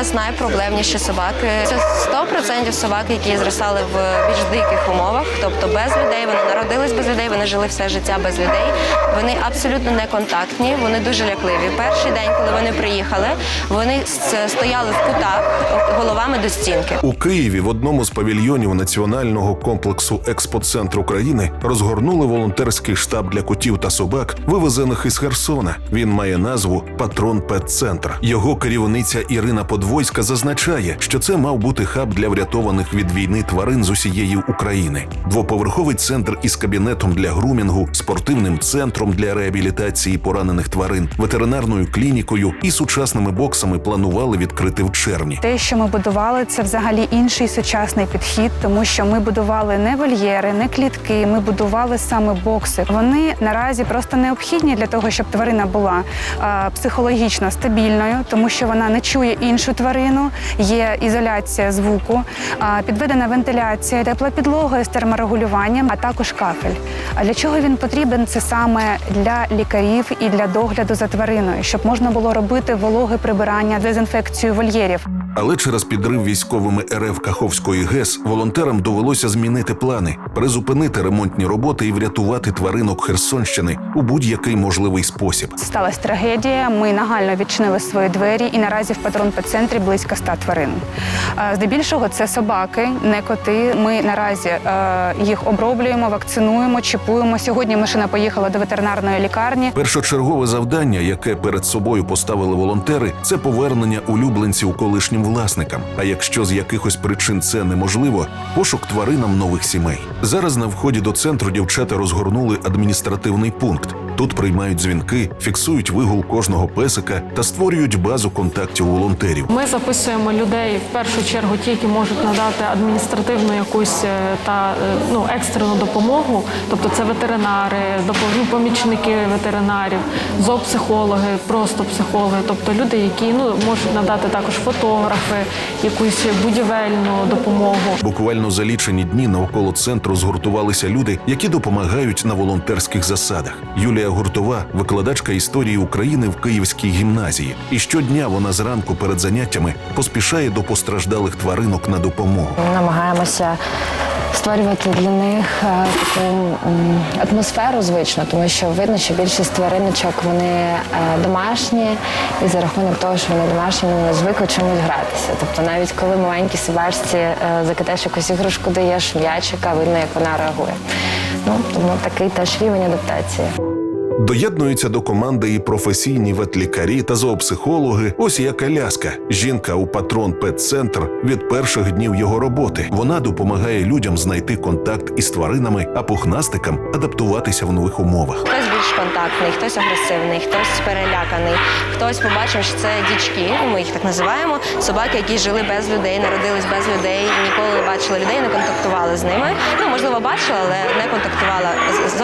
нас найпроблемніші собаки. Це 100% собаки, які зростали в більш диких умовах, тобто без людей. Вони народились без людей, вони жили все життя без людей. Вони абсолютно не контактні, вони дуже лякливі. Перший день, коли вони приїхали, вони стояли в кутах головами до стінки. У Києві в одному з павільйонів національного комплексу експоцентр України розгорнули волонтерський штаб для котів та собак, вивезених із Херсона. Він має назву Патрон Пет-центр. Його керівниця Ірина Подвойська зазначає, що це мав бути хаб для врятованих від війни тварин з усієї України. Двоповерховий центр із кабінетом для грумінгу, спортивним центром для реабілітації поранених тварин, ветеринарною клінікою і сучасними боксами планували відкрити в червні. Те, що ми будували, це взагалі інший сучасний підхід, тому що ми будували не вольєри, не клітки. Ми будували саме бокси. Вони наразі просто необхідні для того, щоб тварина була а, психологічно стабільною, тому що вона не чує іншу тварину. Є ізоляція звуку, підведена вентиляція, тепла підлога з терморегулюванням, а також кафель. А для чого він потрібен? Це саме для лікарів і для догляду за твариною, щоб можна було робити вологе прибирання, дезінфекцію вольєрів. Але через підрив військовими РФ Каховської ГЕС волонтерам довелося змінити плани, призупинити ремонтні роботи і врятувати тваринок Херсонщини у будь-який можливий спосіб. Сталася трагедія. Ми нагально відчинили свої двері, і наразі в патрон центрі близько ста тварин. Е, Здебільшого це собаки, не коти. Ми наразі е, їх оброблюємо, вакцинуємо, чіпуємо. Сьогодні машина поїхала до ветеринарної лікарні. Першочергове завдання, яке перед собою поставили волонтери, це повернення улюбленців колишнім власникам. А якщо з якихось причин це неможливо, пошук тваринам нових сімей. Зараз на вході до центру дівчата розгорнули адміністративний пункт. Тут приймають дзвінки, фіксують вигул кожного песика та створюють базу контактів волонтерів. Ми записуємо людей в першу чергу, ті, які можуть надати адміністративну якусь е, та е, ну екстрену допомогу, тобто це ветеринари, допо- ну, помічники ветеринарів, зоопсихологи, просто психологи, тобто люди, які ну можуть надати також фотографи, якусь будівельну допомогу. Буквально за лічені дні навколо центру згуртувалися люди, які допомагають на волонтерських засадах. Юлія Гуртова, викладачка історії України в Київській гімназії. І щодня вона зранку перед заняттями поспішає до постраждалих тваринок на допомогу. Ми намагаємося створювати для них е, таку атмосферу звичну, тому що видно, що більшість твариночок вони е, домашні, і за рахунок того, що вони домашні, вони звикли чомусь гратися. Тобто навіть коли маленькій собачці е, закидаєш якусь іграшку, даєш м'ячика, видно, як вона реагує. Ну тому такий теж рівень адаптації. Доєднуються до команди і професійні ветлікарі та зоопсихологи. Ось як Аляска, жінка у патрон Пет-центр від перших днів його роботи. Вона допомагає людям знайти контакт із тваринами, а пухнастикам адаптуватися в нових умовах. Хтось більш контактний, хтось агресивний, хтось переляканий, хтось побачив, що це дічки, ну, ми їх так називаємо. Собаки, які жили без людей, народились без людей, ніколи не бачили людей, не контактували з ними. Ну можливо, бачила, але не контактувала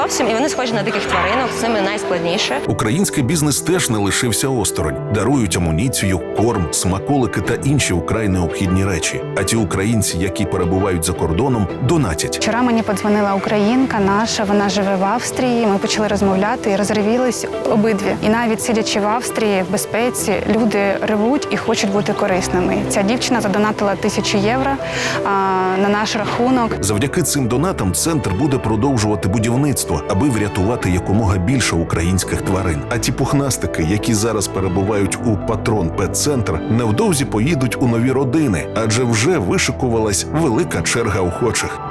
зовсім. І вони схожі на диких тваринок. З цими найскладніше. Український бізнес теж не лишився осторонь. Дарують амуніцію, корм, смаколики та інші вкрай необхідні речі. А ті українці, які перебувають за кордоном, донатять. Вчора мені подзвонила українка наша, вона живе в Австрії. Ми почали розмовляти і розривілись обидві. І навіть сидячи в Австрії в безпеці, люди ревуть і хочуть бути корисними. Ця дівчина задонатила тисячу євро а, на наш рахунок. Завдяки цим донатам центр буде продовжувати будівництво, аби врятувати якомога більше українських тварин. А ті пухнастики, які зараз перебувають у патрон Пет-центр, невдовзі поїдуть у нові родини, адже вже вишикувалась велика черга охочих.